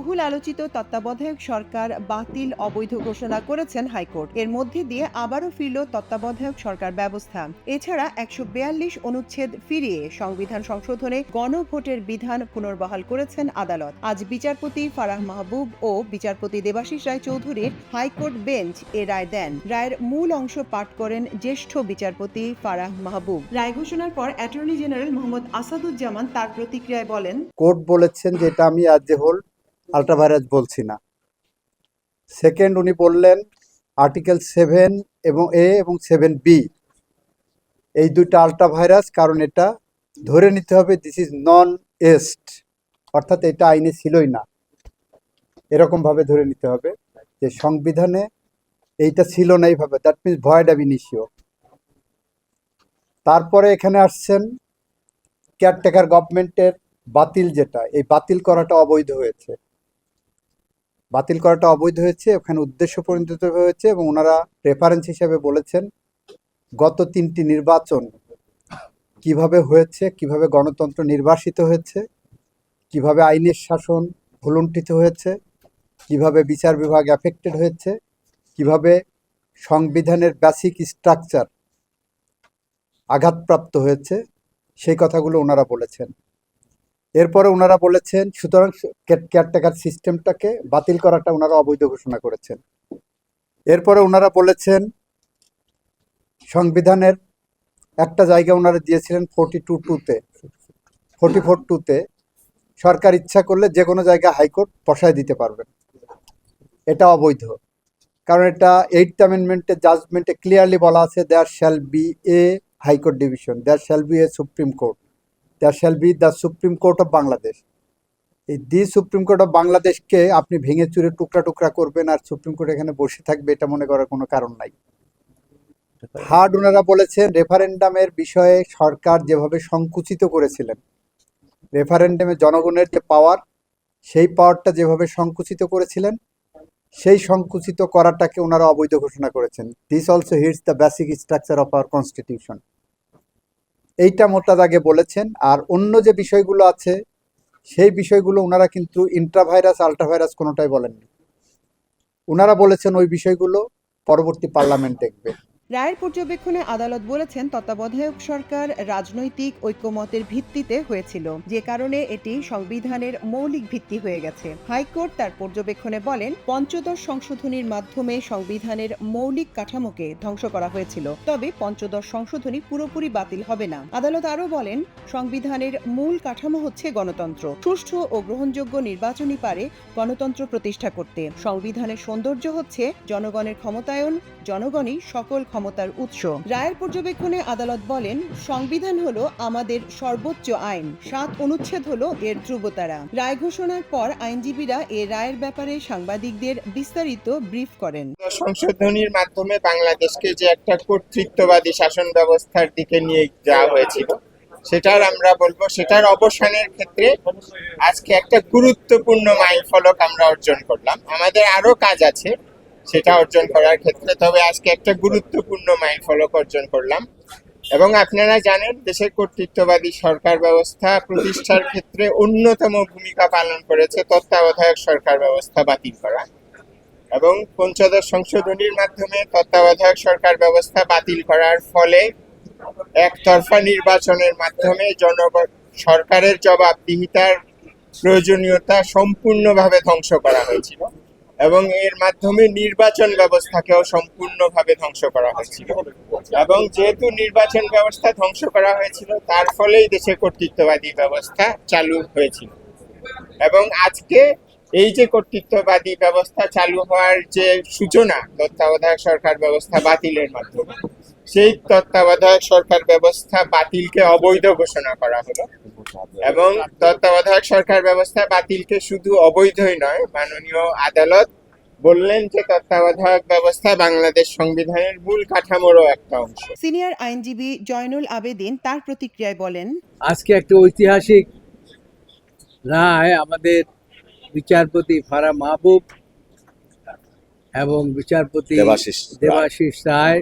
বহুল আলোচিত তত্ত্বাবধায়ক সরকার বাতিল অবৈধ ঘোষণা করেছেন হাইকোর্ট। এর মধ্যে দিয়ে আবারও ফিরল তত্ত্বাবধায়ক সরকার ব্যবস্থা। এছাড়া একশো বিয়াল্লিশ অনুচ্ছেদ ফিরিয়ে সংবিধান সংশোধনে গণভোটের বিধান পুনর্বহাল করেছেন আদালত। আজ বিচারপতি ফারাহ মাহবুব ও বিচারপতি দেবাশিস রায় চৌধুরীর হাইকোর্ট বেঞ্চ এ রায় দেন। রায়ের মূল অংশ পাঠ করেন জ্যেষ্ঠ বিচারপতি ফারাহ মাহবুব। রায় ঘোষণার পর অ্যাটর্নি জেনারেল মোহাম্মদ আসাদুজ্জামান তার প্রতিক্রিয়ায় বলেন, কোর্ট বলেছেন যে এটা আমি আজ যে হোল আল্ট্রাভাইরাস বলছি না। সেকেন্ড উনি বললেন আর্টিকেল সেভেন এবং এ এবং সেভেন বি এই দুইটা আল্ট্রাভাইরাস কারণ এটা ধরে নিতে হবে দিস ইজ নন এস্ট অর্থাৎ এটা আইনে ছিলই না। এরকমভাবে ধরে নিতে হবে যে সংবিধানে এইটা ছিল না এইভাবে that means void ab initio তারপরে এখানে আসছেন কেয়ারটেকার গভর্নমেন্টের বাতিল যেটা, এই বাতিল করাটা অবৈধ হয়েছে। বাতিল করাটা অবৈধ হয়েছে ওখানে উদ্দেশ্য পরিণত হয়েছে এবং ওনারা রেফারেন্স হিসেবে বলেছেন গত তিনটি নির্বাচন কীভাবে হয়েছে, কীভাবে গণতন্ত্র নির্বাসিত হয়েছে, কীভাবে আইনের শাসন ভুলুণ্ঠিত হয়েছে, কীভাবে বিচার বিভাগ অ্যাফেক্টেড হয়েছে, কীভাবে সংবিধানের বেসিক স্ট্রাকচার আঘাতপ্রাপ্ত হয়েছে, সেই কথাগুলো ওনারা বলেছেন। এরপরে ওনারা বলেছেন, সুতরাং কেয়ারটেকার সিস্টেমটাকে বাতিল করাটা ওনারা অবৈধ ঘোষণা করেছেন। এরপরে ওনারা বলেছেন, সংবিধানের একটা জায়গা ওনারা দিয়েছিলেন ফোর্টি টু টুতে ফোর্টি ফোর টুতে সরকার ইচ্ছা করলে যে কোনো জায়গায় হাইকোর্ট বসায় দিতে পারবেন। এটা অবৈধ। কারণ এটা এইট অ্যামেন্ডমেন্টের জাজমেন্টে ক্লিয়ারলি বলা আছে there shall be a high court division there shall be a supreme court there shall be the supreme court of Bangladesh এই দি সুপ্রিম কোর্ট অফ বাংলাদেশকে আপনি ভেঙে চুরে টুকরা টুকরা করবেন আর সুপ্রিম কোর্ট এখানে বসে থাকবে, এটা মনে করার কোনো কারণ নাই। থার্ড ওনারা বলেছেন রেফারেন্ডামের বিষয়ে সরকার যেভাবে সংকুচিত করেছিলেন রেফারেন্ডামে জনগণের যে পাওয়ার সেই পাওয়ারটা যেভাবে সংকুচিত করেছিলেন, সেই সংকুচিত করাটাকে ওনারা অবৈধ ঘোষণা করেছেন। This also hits the basic structure of our constitution এইটা মোটাদ আগে বলেছেন। আর অন্য যে বিষয়গুলো আছে, সেই বিষয়গুলো ওনারা কিন্তু ইন্ট্রাভাইরাস আলট্রাভাইরাস কোনোটাই বলেননি। ওনারা বলেছেন ওই বিষয়গুলো পরবর্তী পার্লামেন্ট দেখবে। রায়ের পর্যবেক্ষণে আদালত বলেছেন, তত্ত্বাবধায়ক সরকার রাজনৈতিক ঐক্যমতের ভিত্তিতে হয়েছিল। যে কারণে এটি সংবিধানের মৌলিক ভিত্তি হয়ে গেছে। হাইকোর্ট তার পর্যবেক্ষণে বলেন, পঞ্চদশ সংশোধনীর মাধ্যমে সংবিধানের মৌলিক কাঠামোকে ধ্বংস করা হয়েছিল। তবে পঞ্চদশ সংশোধনী পুরোপুরি বাতিল হবে না। আদালত আরও বলেন, সংবিধানের মূল কাঠামো হচ্ছে গণতন্ত্র। সুষ্ঠু ও গ্রহণযোগ্য নির্বাচনী পারে গণতন্ত্র প্রতিষ্ঠা করতে। সংবিধানের সৌন্দর্য হচ্ছে জনগণের ক্ষমতায়ন, জনগণই সকল ক্ষমতার উৎস। রায়ের পর্যবেক্ষণে আদালত বলেন, সংবিধান হলো আমাদের সর্বোচ্চ আইন। সাত অনুচ্ছেদ হলো এর ধ্রুবতারা। রায় ঘোষণার পর আইনজীবীরা এ রায়ের ব্যাপারে সাংবাদিকদের বিস্তারিত ব্রিফ করেন। সংশোধনীর মাধ্যমে বাংলাদেশকে যে একটা কর্তৃত্ববাদী শাসন ব্যবস্থার দিকে নিয়ে যাওয়া হয়েছিল, সেটার আমরা বলব, সেটার অবসানের ক্ষেত্রে আজকে একটা গুরুত্বপূর্ণ মাইল ফলক আমরা অর্জন করলাম। আমাদের আরও কাজ আছে সেটা অর্জন করার ক্ষেত্রে। তবে আজকে একটা গুরুত্বপূর্ণ মাইল ফলক অর্জন করলাম। এবং আপনারা জানেন, দেশের কর্তৃত্ববাদী সরকার ব্যবস্থা প্রতিষ্ঠার ক্ষেত্রে অন্যতম ভূমিকা পালন করেছে তত্ত্বাবধায়ক সরকার ব্যবস্থা বাতিল করা। এবং পঞ্চদশ সংশোধনীর মাধ্যমে তত্ত্বাবধায়ক সরকার ব্যবস্থা বাতিল করার ফলে একতরফা নির্বাচনের মাধ্যমে জনগণ সরকারের জবাবদিহিতার প্রয়োজনীয়তা সম্পূর্ণভাবে ধ্বংস করা হয়েছিল। এবং এর মাধ্যমে নির্বাচন ব্যবস্থাকেও সম্পূর্ণভাবে ধ্বংস করা হয়েছিল। এবং যেহেতু নির্বাচন ব্যবস্থা ধ্বংস করা হয়েছিল, তার ফলেই দেশে কর্তৃত্ববাদী ব্যবস্থা চালু হয়েছিল। এবং আজকে এই যে কর্তৃত্ববাদী ব্যবস্থা চালু হওয়ার যে সূচনা, তত্ত্বাবধায়ক সরকার ব্যবস্থা বাতিলের মাধ্যমে, সেই তত্ত্বাবধায়ক সরকার ব্যবস্থা বাতিলকে অবৈধ ঘোষণা করা হলো। এবং তত্ত্বাবধায়ক সরকার ব্যবস্থা বাতিলকে শুধু অবৈধই নয় মাননীয় আদালত বললেন যে তত্ত্বাবধায়ক ব্যবস্থা বাংলাদেশ সংবিধানের মূল কাঠামোরও একটা অংশ। সিনিয়র আইনজীবী জয়নুল আবেদিন তার প্রতিক্রিয়ায় বলেন আজকে একটা ঐতিহাসিক রায় আমাদের বিচারপতি ফারা মাহবুব এবং বিচারপতি দেবাশিস রায়। দেবাশিস রায়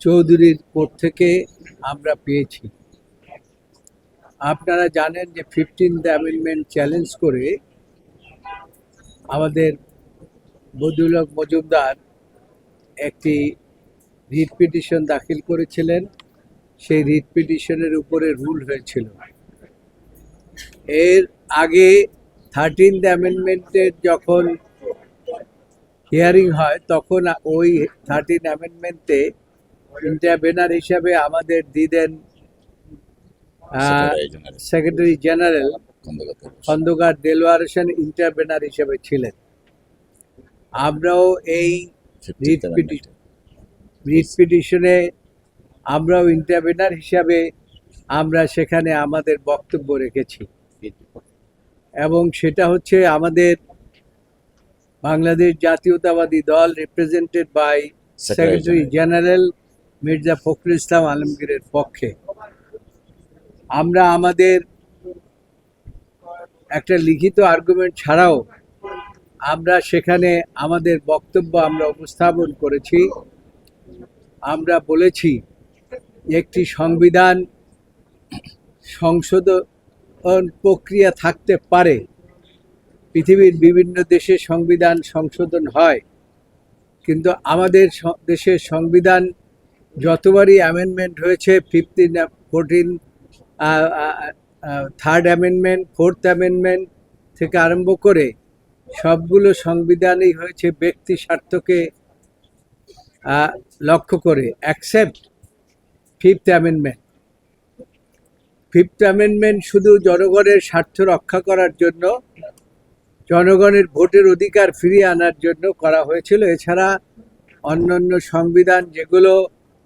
চৌধুরীর কোর্ট থেকে আমরা পেয়েছি। আপনারা জানেন যে ফিফটিন্থ অ্যামেন্ডমেন্ট চ্যালেঞ্জ করে আমাদের বদুলক মজুমদার একটি রিট পিটিশন দাখিল করেছিলেন। সেই রিট পিটিশনের উপরে রুল হয়েছিল। এর আগে থার্টিন্থ অ্যামেন্ডমেন্টের যখন হিয়ারিং হয়, তখন ওই থার্টিন অ্যামেন্ডমেন্টে ইন্টারভেনার হিসাবে আমাদের the then secretary general. Khandakar Delwar Hossain intervener হিসেবে ছিলেন। আমরাও এই রিট পিটিশনে আমরাও ইন্টারভেনার হিসাবে আমরা সেখানে আমাদের বক্তব্য রেখেছি। এবং সেটা হচ্ছে আমাদের Bangladesh Jatiyatabadi Dal represented by secretary general Mirza Fakhrul Islam আলমগীরের পক্ষে। আমরা আমাদের একটা লিখিত আর্গুমেন্ট ছাড়াও আমরা সেখানে আমাদের বক্তব্য আমরা উপস্থাপন করেছি। আমরা বলেছি, একটি সংবিধান সংশোধন প্রক্রিয়া থাকতে পারে। পৃথিবীর বিভিন্ন দেশে সংবিধান সংশোধন হয়। কিন্তু আমাদের দেশের সংবিধান যতবারই অ্যামেন্ডমেন্ট হয়েছে fifteen fourteen third amendment fourth amendment থেকে আরম্ভ করে সবগুলো সংবিধানই হয়েছে ব্যক্তি স্বার্থকে লক্ষ্য করে accept fifth amendment fifth amendment শুধু জনগণের স্বার্থ রক্ষা করার জন্য, জনগণের ভোটের অধিকার ফিরিয়ে আনার জন্য করা হয়েছিল। এছাড়া অন্যান্য সংবিধান যেগুলো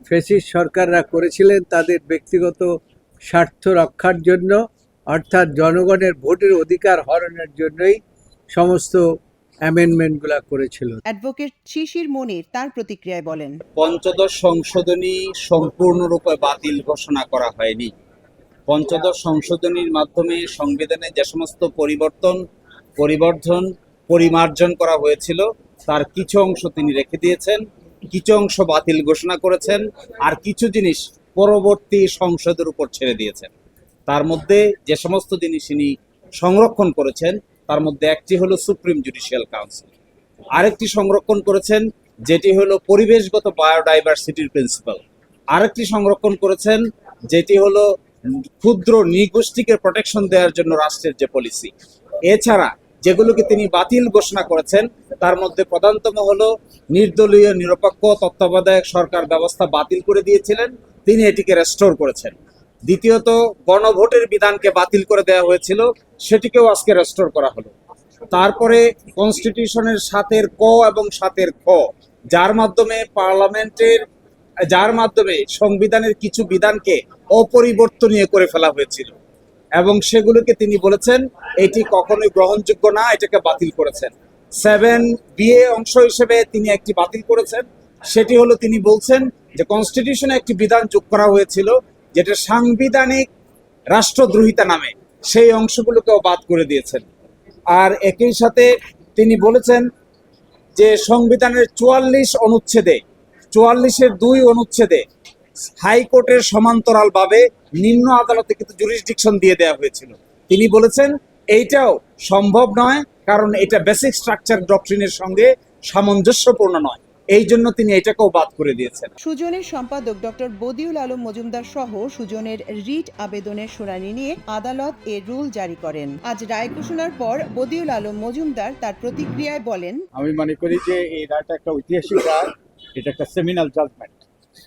ফেসিস সরকাররা করেছিলেন, তাদের ব্যক্তিগত স্বার্থ রক্ষার জন্য অর্থাৎ জনগণের ভোটের অধিকার হরণের জন্যই সমস্ত অ্যামেন্ডমেন্টগুলো করেছিল। অ্যাডভোকেট শিশির মনির তার প্রতিক্রিয়ায় বলেন পঞ্চদশ সংশোধনী সম্পূর্ণরূপে বাতিল ঘোষণা করা হয়নি। পঞ্চদশ সংশোধনীর মাধ্যমে সংবিধানে যে সমস্ত পরিবর্তন পরিবর্ধন পরিমার্জন করা হয়েছিল তার কিছু অংশ তিনি রেখে দিয়েছেন কিছু অংশ বাতিল ঘোষণা করেছেন আর কিছু জিনিস পরবর্তী সংসদের উপর ছেড়ে দিয়েছেন। তার মধ্যে যে সমস্ত জিনিস তিনি সংরক্ষণ করেছেন, তার মধ্যে একটি হলো সুপ্রিম জুডিশিয়াল কাউন্সিল। আরেকটি সংরক্ষণ করেছেন, যেটি হলো পরিবেশগত বায়োডাইভার্সিটির প্রিন্সিপাল। আরেকটি সংরক্ষণ করেছেন, যেটি হলো ক্ষুদ্র নৃগোষ্ঠীকে প্রোটেকশন দেওয়ার জন্য রাষ্ট্রের যে পলিসি। এছাড়া যেগুলোকে তিনি বাতিল ঘোষণা করেছেন, তার মধ্যে প্রধানতম হলো নির্দলীয় নিরপেক্ষ তত্ত্বাবধায়ক সরকার ব্যবস্থা বাতিল করে দিয়েছিলেন তিনি এটিকে রেস্টোর করেছেন। দ্বিতীয়ত, গণভোটের বিধানকে বাতিল করে দেওয়া হয়েছিল, সেটিকেও আজকে রেস্টোর করা হলো। তারপরে কনস্টিটিউশনের সাতের ক এবং সাতের খ, যার মাধ্যমে পার্লামেন্টের, যার মাধ্যমে সংবিধানের কিছু বিধানকে অপরিবর্তনীয় করে ফেলা হয়েছিল। এবং সেগুলোকে তিনি বলেছেন, এটি কখনোই গ্রহণযোগ্য না, এটাকে বাতিল করেছেন। সেভেন বিএ অংশ হিসেবে তিনি একটি বাতিল করেছেন। সেটি হলো তিনি বলছেন যে কনস্টিটিউশনে একটি বিধান যোগ করা হয়েছিল, যেটা সাংবিধানিক রাষ্ট্রদ্রোহিতা নামে সেই অংশগুলোকেও বাদ করে দিয়েছেন। আর একই সাথে তিনি বলেছেন যে সংবিধানের চুয়াল্লিশ অনুচ্ছেদে, চুয়াল্লিশের দুই অনুচ্ছেদে হাইকোর্টের সমান্তরালভাবে নিম্ন আদালতে কিন্তু জুরিসডিকশন দিয়ে দেওয়া হয়েছিল। তিনি বলেছেন, এইটাও সম্ভব নয়, কারণ এটা বেসিক স্ট্রাকচার ডক্ট্রিনের সঙ্গে সামঞ্জস্যপূর্ণ নয়। এই জন্য তিনি এটাকেও বাদ করে দিয়েছেন। সুজনের সম্পাদক ডক্টর বদিউল আলম মজুমদার সহ সুজনের রিট আবেদনের শুনানি নিয়ে আদালত এ রুল জারি করেন। আজ রায় ঘোষণার পর বদিউল আলম মজুমদার তার প্রতিক্রিয়ায় বলেন আমি মনে করি যে এই রায়টা একটা ঐতিহাসিক রায় এটা একটা সেমিনাল জাজমেন্ট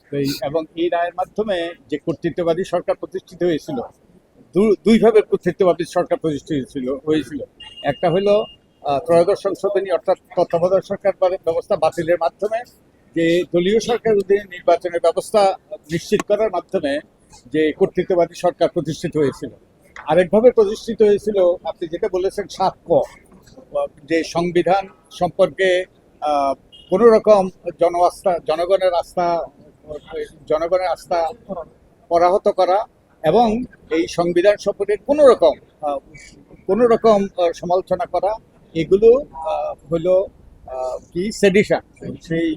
তো এবং এই রায়ের মাধ্যমে যে কর্তৃত্ববাদী সরকার প্রতিষ্ঠিত হয়েছিল দুইভাবে কর্তৃত্ববাদী সরকার প্রতিষ্ঠিত হয়েছিল হয়েছিল। একটা হলো ত্রয়োদশ সংশোধনী অর্থাৎ তত্ত্বাবধায়ক সরকার ব্যবস্থা বাতিলের মাধ্যমে, যে দলীয় সরকার অধীনে নির্বাচনের ব্যবস্থা নিশ্চিত করার মাধ্যমে যে কর্তৃত্ববাদী সরকার প্রতিষ্ঠিত হয়েছিল। আরেকভাবে প্রতিষ্ঠিত হয়েছিল, আপনি যেটা বলেছেন সাত ক যে সংবিধান সম্পর্কে কোনো রকম জন আস্থা জনগণের আস্থা জনগণের আস্থা পরাহত করা এবং এই সংবিধান সম্পর্কে কোনো রকম কোনো রকম সমালোচনা করা এগুলো হলো কি? সেডিশন সেই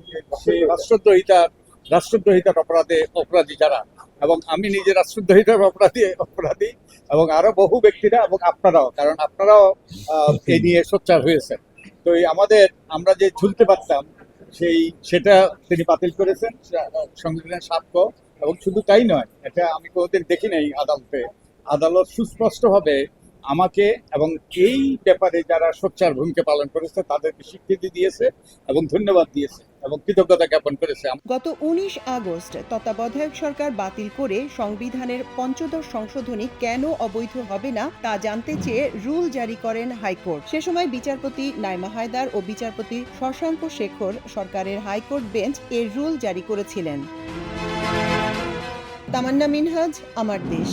সেই রাষ্ট্রদ্রোহিতার রাষ্ট্রদ্রোহিতার অপরাধে অপরাধী যারা। এবং আমি নিজে রাষ্ট্রদ্রোহিতার অপরাধী অপরাধী এবং আরও বহু ব্যক্তিরা এবং আপনারাও কারণ আপনারাও এই নিয়ে সোচ্চার হয়েছেন। তো এই আমাদের আমরা যে ঝুলতে পারতাম সেই সেটা তিনি বাতিল করেছেন সংবিধানের সাক্ষ্য এবং শুধু তাই নয় এটা আমি কোনোদিন দেখি নাই আদালতে। আদালত সুস্পষ্টভাবে আমাকে এবং এই ব্যাপারে যারা সোচ্চার ভূমিকা পালন করেছে, তাদেরকে স্বীকৃতি দিয়েছে এবং ধন্যবাদ দিয়েছে এবং কৃতজ্ঞতা জ্ঞাপন করেছে। গত উনিশ আগস্ট তত্ত্বাবধায়ক সরকার বাতিল করে সংবিধানের পঞ্চদশ সংশোধনী কেন অবৈধ হবে না তা জানতে চেয়ে রুল জারি করেন হাইকোর্ট। সে সময় বিচারপতি নাইমা হায়দার ও বিচারপতি শশাঙ্ক শেখর সরকারের হাইকোর্ট বেঞ্চ এর রুল জারি করেছিলেন। তামান্না মিনহাজ, আমার দেশ।